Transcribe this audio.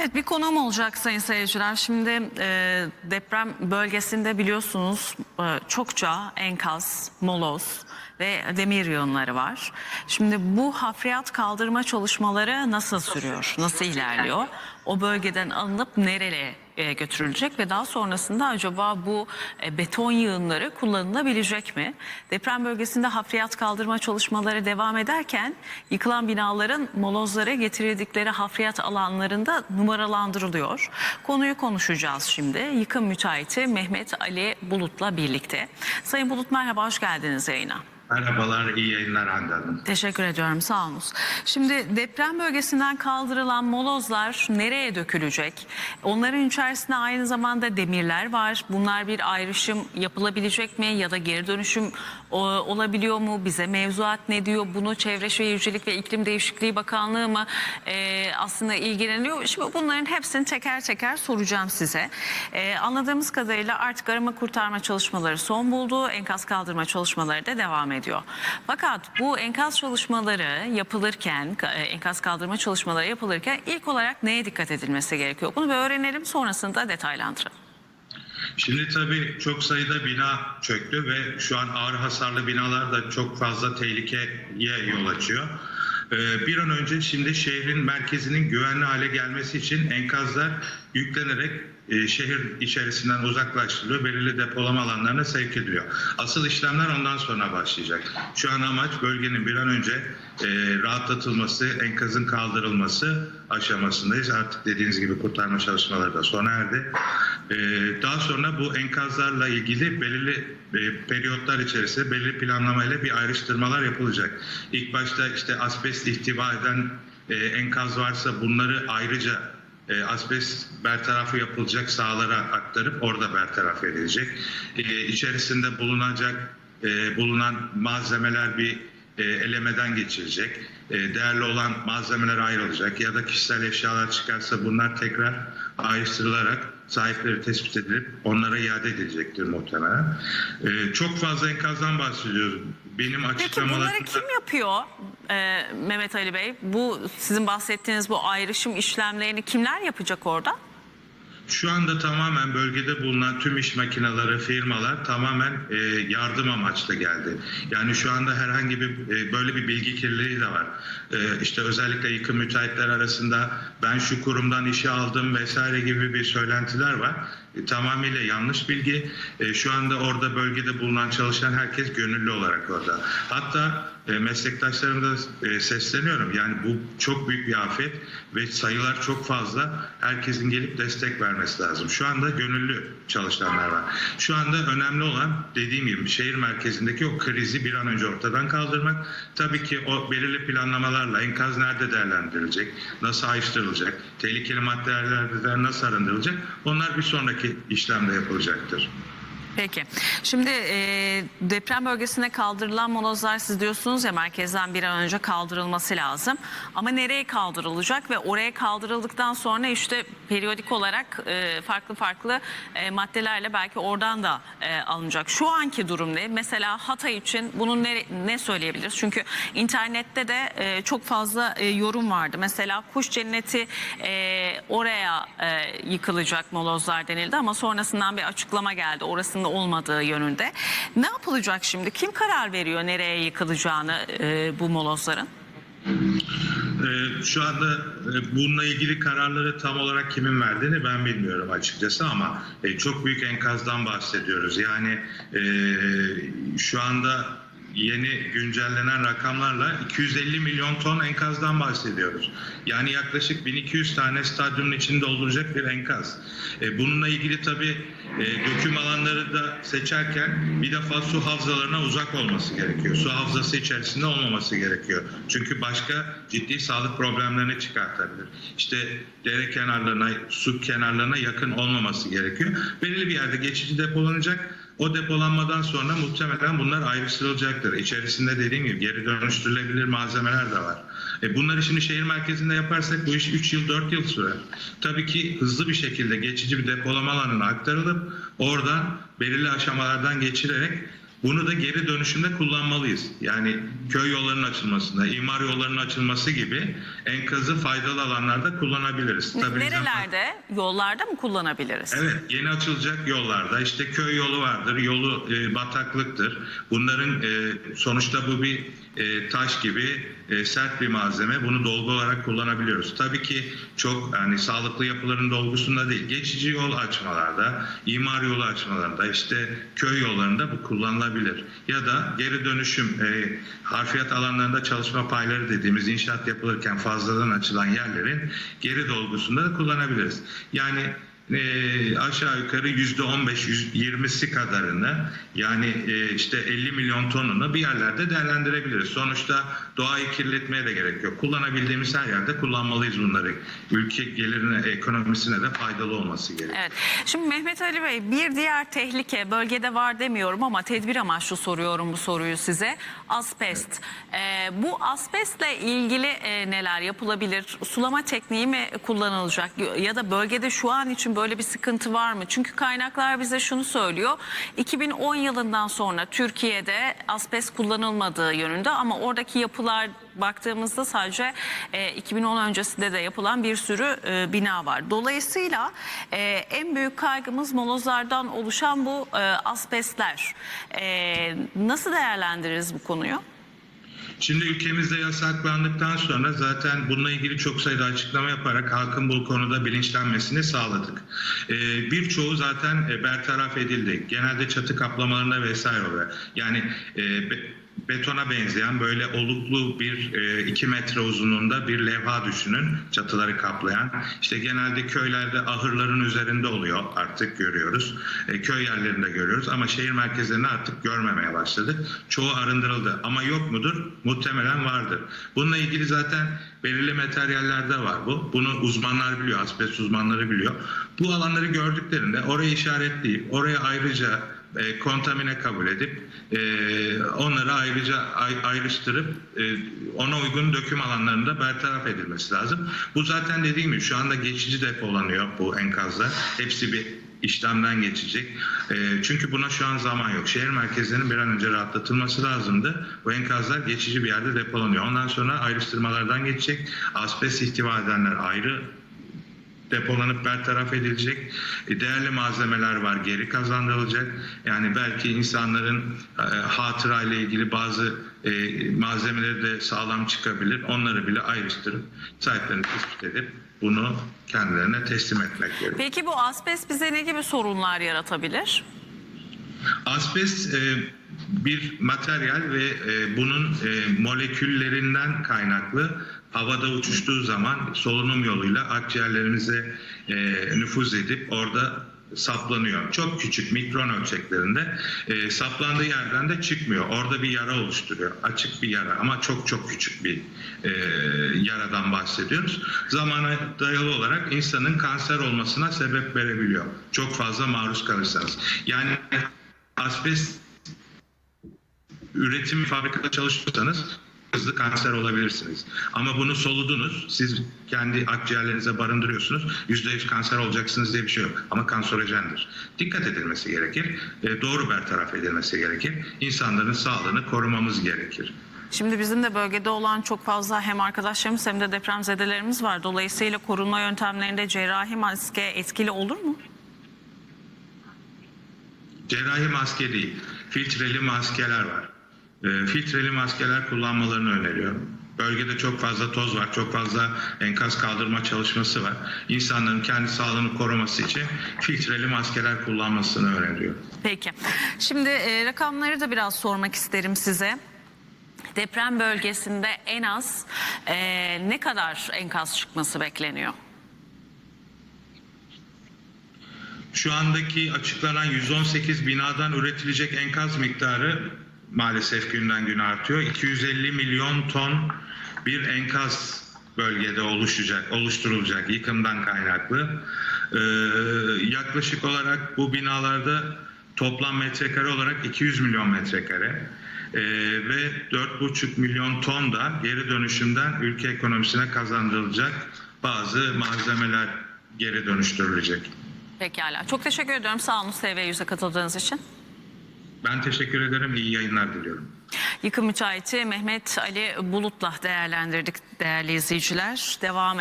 Evet bir konuğum olacak sayın seyirciler. Şimdi e, deprem bölgesinde biliyorsunuz e, çokça enkaz, moloz ve demir yığınları var. Şimdi bu hafriyat kaldırma çalışmaları nasıl sürüyor, nasıl ilerliyor? O bölgeden alınıp nereye e, götürülecek ve daha sonrasında acaba bu e, beton yığınları kullanılabilecek mi? Deprem bölgesinde hafriyat kaldırma çalışmaları devam ederken yıkılan binaların molozlara getirildikleri hafriyat alanlarında numaralandırılıyor. Konuyu konuşacağız şimdi. Yıkım müteahhiti Mehmet Ali Bulut'la birlikte. Sayın Bulut merhaba, hoş geldiniz yayına. Merhabalar, iyi yayınlar Hande Hanım. Teşekkür ediyorum sağ olun. Şimdi deprem bölgesinden kaldırılan molozlar nereye dökülecek? Onların içerisinde aynı zamanda demirler var. Bunlar bir ayrışım yapılabilecek mi ya da geri dönüşüm o, olabiliyor mu? Bize mevzuat ne diyor? Bunu Çevre Şehircilik ve İklim Değişikliği Bakanlığı mı e, aslında ilgileniyor? Şimdi bunların hepsini teker teker soracağım size. E, anladığımız kadarıyla artık arama kurtarma çalışmaları son buldu. Enkaz kaldırma çalışmaları da devam ediyor. Fakat bu enkaz çalışmaları yapılırken, e, enkaz kaldırma çalışmaları yapılırken ilk olarak neye dikkat edilmesi gerekiyor? Bunu bir öğrenelim sonrasında detaylandıralım. Şimdi tabii çok sayıda bina çöktü ve şu an ağır hasarlı binalar da çok fazla tehlikeye yol açıyor. Ee, Bir an önce şimdi şehrin merkezinin güvenli hale gelmesi için enkazlar yüklenerek e, şehir içerisinden uzaklaştırılıyor, belirli depolama alanlarına sevk ediliyor. Asıl işlemler ondan sonra başlayacak. Şu an amaç bölgenin bir an önce e, rahatlatılması, enkazın kaldırılması aşamasındayız. Artık dediğiniz gibi kurtarma çalışmaları da sona erdi. E, daha sonra bu enkazlarla ilgili belirli e, periyotlar içerisinde belirli planlamayla bir ayrıştırmalar yapılacak. İlk başta işte asbest ihtiva eden e, enkaz varsa bunları ayrıca e, asbest bertarafı yapılacak sahalara aktarıp orada bertaraf edilecek. E, içerisinde bulunacak e, bulunan malzemeler bir e, elemeden geçirecek. E, değerli olan malzemeler ayrılacak ya da kişisel eşyalar çıkarsa bunlar tekrar ayrıştırılarak sahipleri tespit edilip onlara iade edilecektir muhtemelen. E, çok fazla enkazdan bahsediyoruz. Benim Peki açıklamalarımda... bunları kim yapıyor e, Mehmet Ali Bey? Bu sizin bahsettiğiniz bu ayrışım işlemlerini kimler yapacak orada? Şu anda tamamen bölgede bulunan tüm iş makineleri, firmalar tamamen e, yardım amaçlı geldi. Yani şu anda herhangi bir e, böyle bir bilgi kirliliği de var. E, işte özellikle yıkım müteahhitler arasında ben şu kurumdan işe aldım vesaire gibi bir söylentiler var. E, tamamıyla yanlış bilgi. E, şu anda orada bölgede bulunan çalışan herkes gönüllü olarak orada. Hatta e, meslektaşlarıma da sesleniyorum. Yani bu çok büyük bir afet ve sayılar çok fazla. Herkesin gelip destek vermesi lazım. Şu anda gönüllü çalışanlar var. Şu anda önemli olan dediğim gibi şehir merkezindeki o krizi bir an önce ortadan kaldırmak. Tabii ki o belirli planlamalarla enkaz nerede değerlendirilecek, nasıl ayrıştırılacak, tehlikeli maddelerden nasıl arındırılacak onlar bir sonraki işlemde yapılacaktır. Peki. Şimdi e, deprem bölgesine kaldırılan molozlar siz diyorsunuz ya merkezden bir an önce kaldırılması lazım. Ama nereye kaldırılacak ve oraya kaldırıldıktan sonra işte periyodik olarak e, farklı farklı e, maddelerle belki oradan da e, alınacak. Şu anki durum ne? Mesela Hatay için bunu ne, ne söyleyebiliriz? Çünkü internette de e, çok fazla e, yorum vardı. Mesela kuş cenneti e, oraya e, yıkılacak molozlar denildi ama sonrasından bir açıklama geldi. Orasının olmadığı yönünde. Ne yapılacak şimdi? Kim karar veriyor nereye yıkılacağını e, bu molozların? Ee, Şu anda e, bununla ilgili kararları tam olarak kimin verdiğini ben bilmiyorum açıkçası ama e, çok büyük enkazdan bahsediyoruz. Yani e, şu anda yeni güncellenen rakamlarla 250 milyon ton enkazdan bahsediyoruz. Yani yaklaşık 1200 tane stadyumun içinde dolduracak bir enkaz. E, Bununla ilgili tabii e, döküm alanları da seçerken bir defa su havzalarına uzak olması gerekiyor. Su havzası içerisinde olmaması gerekiyor. Çünkü başka ciddi sağlık problemlerini çıkartabilir. İşte dere kenarlarına, su kenarlarına yakın olmaması gerekiyor. Belirli bir yerde geçici depolanacak. O depolanmadan sonra muhtemelen bunlar ayrıştırılacaktır. İçerisinde dediğim gibi geri dönüştürülebilir malzemeler de var. E bunları şimdi şehir merkezinde yaparsak bu iş 3 yıl 4 yıl sürer. Tabii ki hızlı bir şekilde geçici bir depolama alanına aktarılıp oradan belirli aşamalardan geçirerek Bunu da geri dönüşümde kullanmalıyız. Yani köy yollarının açılmasında, imar yollarının açılması gibi enkazı faydalı alanlarda kullanabiliriz. Stabilize- Nerelerde? Yollarda mı kullanabiliriz? Evet, yeni açılacak yollarda işte köy yolu vardır, yolu e, bataklıktır. Bunların e, sonuçta bu bir e, taş gibi e, sert bir malzeme. Bunu dolgu olarak kullanabiliyoruz. Tabii ki çok yani sağlıklı yapıların dolgusunda değil. Geçici yol açmalarda, imar yolu açmalarında, işte köy yollarında bu kullanılabilir. Ya da geri dönüşüm e, harfiyat alanlarında çalışma payları dediğimiz inşaat yapılırken fazladan açılan yerlerin geri dolgusunda da kullanabiliriz. Yani e, aşağı yukarı yüzde 15-20'si kadarını yani e, işte 50 milyon tonunu bir yerlerde değerlendirebiliriz. Sonuçta doğayı kirletmeye de gerek yok. Kullanabildiğimiz her yerde kullanmalıyız bunları. Ülke gelirine, ekonomisine de faydalı olması gerekiyor. Evet. Şimdi Mehmet Ali Bey bir diğer tehlike bölgede var demiyorum ama tedbir amaçlı soruyorum bu soruyu size. Asbest. Ee, bu asbestle ilgili e, neler yapılabilir? Sulama tekniği mi kullanılacak? Ya da bölgede şu an için böyle bir sıkıntı var mı? Çünkü kaynaklar bize şunu söylüyor. 2010 yılından sonra Türkiye'de asbest kullanılmadığı yönünde ama oradaki yapılar baktığımızda sadece e, 2010 öncesinde de yapılan bir sürü e, bina var. Dolayısıyla e, en büyük kaygımız molozlardan oluşan bu e, asbestler. E, nasıl değerlendiririz bu konuyu? Şimdi ülkemizde yasaklandıktan sonra zaten bununla ilgili çok sayıda açıklama yaparak halkın bu konuda bilinçlenmesini sağladık. Ee, birçoğu zaten e, bertaraf edildi. Genelde çatı kaplamalarında vesaire oluyor. Yani e, betona benzeyen böyle oluklu bir 2 metre uzunluğunda bir levha düşünün çatıları kaplayan. İşte genelde köylerde ahırların üzerinde oluyor artık görüyoruz. E, köy yerlerinde görüyoruz ama şehir merkezlerinde artık görmemeye başladık. Çoğu arındırıldı ama yok mudur? Muhtemelen vardır. Bununla ilgili zaten belirli materyallerde var bu. Bunu uzmanlar biliyor, asbest uzmanları biliyor. Bu alanları gördüklerinde orayı işaretleyip oraya ayrıca e, kontamine kabul edip e, onları ayrıca ay- ayrıştırıp e, ona uygun döküm alanlarında bertaraf edilmesi lazım. Bu zaten dediğim gibi şu anda geçici depolanıyor bu enkazlar. Hepsi bir işlemden geçecek. Çünkü buna şu an zaman yok. Şehir merkezlerinin bir an önce rahatlatılması lazımdı. Bu enkazlar geçici bir yerde depolanıyor. Ondan sonra ayrıştırmalardan geçecek. Asbest ihtiva edenler ayrı depolanıp bertaraf edilecek. E, Değerli malzemeler var, geri kazandırılacak. Yani belki insanların e, hatıra ile ilgili bazı e, malzemeleri de sağlam çıkabilir. Onları bile ayrıştırıp sahiplerini tespit edip bunu kendilerine teslim etmek gerekiyor. Peki bu asbest bize ne gibi sorunlar yaratabilir? Asbest e, bir materyal ve e, bunun e, moleküllerinden kaynaklı havada uçuştuğu zaman solunum yoluyla akciğerlerimize e, nüfuz edip orada saplanıyor. Çok küçük mikron ölçeklerinde e, saplandığı yerden de çıkmıyor. Orada bir yara oluşturuyor. Açık bir yara ama çok çok küçük bir e, yaradan bahsediyoruz. Zamana dayalı olarak insanın kanser olmasına sebep verebiliyor. Çok fazla maruz kalırsanız. Yani asbest üretim fabrikada çalışıyorsanız hızlı kanser olabilirsiniz. Ama bunu soludunuz, siz kendi akciğerlerinize barındırıyorsunuz. %100 kanser olacaksınız diye bir şey yok. Ama kanserojendir. Dikkat edilmesi gerekir. e, Doğru bertaraf edilmesi gerekir. İnsanların sağlığını korumamız gerekir. Şimdi bizim de bölgede olan çok fazla hem arkadaşlarımız hem de depremzedelerimiz var. Dolayısıyla korunma yöntemlerinde cerrahi maske etkili olur mu? Cerrahi maske değil, filtreli maskeler var. E, filtreli maskeler kullanmalarını öneriyorum. Bölgede çok fazla toz var, çok fazla enkaz kaldırma çalışması var. İnsanların kendi sağlığını koruması için filtreli maskeler kullanmasını öneriyorum. Peki. Şimdi e, rakamları da biraz sormak isterim size. Deprem bölgesinde en az e, ne kadar enkaz çıkması bekleniyor? Şu andaki açıklanan 118 binadan üretilecek enkaz miktarı maalesef günden güne artıyor. 250 milyon ton bir enkaz bölgede oluşacak, oluşturulacak yıkımdan kaynaklı. Ee, yaklaşık olarak bu binalarda toplam metrekare olarak 200 milyon metrekare. Ee, ve 4,5 milyon ton da geri dönüşümden ülke ekonomisine kazandırılacak bazı malzemeler geri dönüştürülecek. Pekala. Çok teşekkür ediyorum. Sağ olun TV100'e katıldığınız için. Ben teşekkür ederim. İyi yayınlar diliyorum. Yıkım müteahhiti Mehmet Ali Bulut'la değerlendirdik değerli izleyiciler. Devam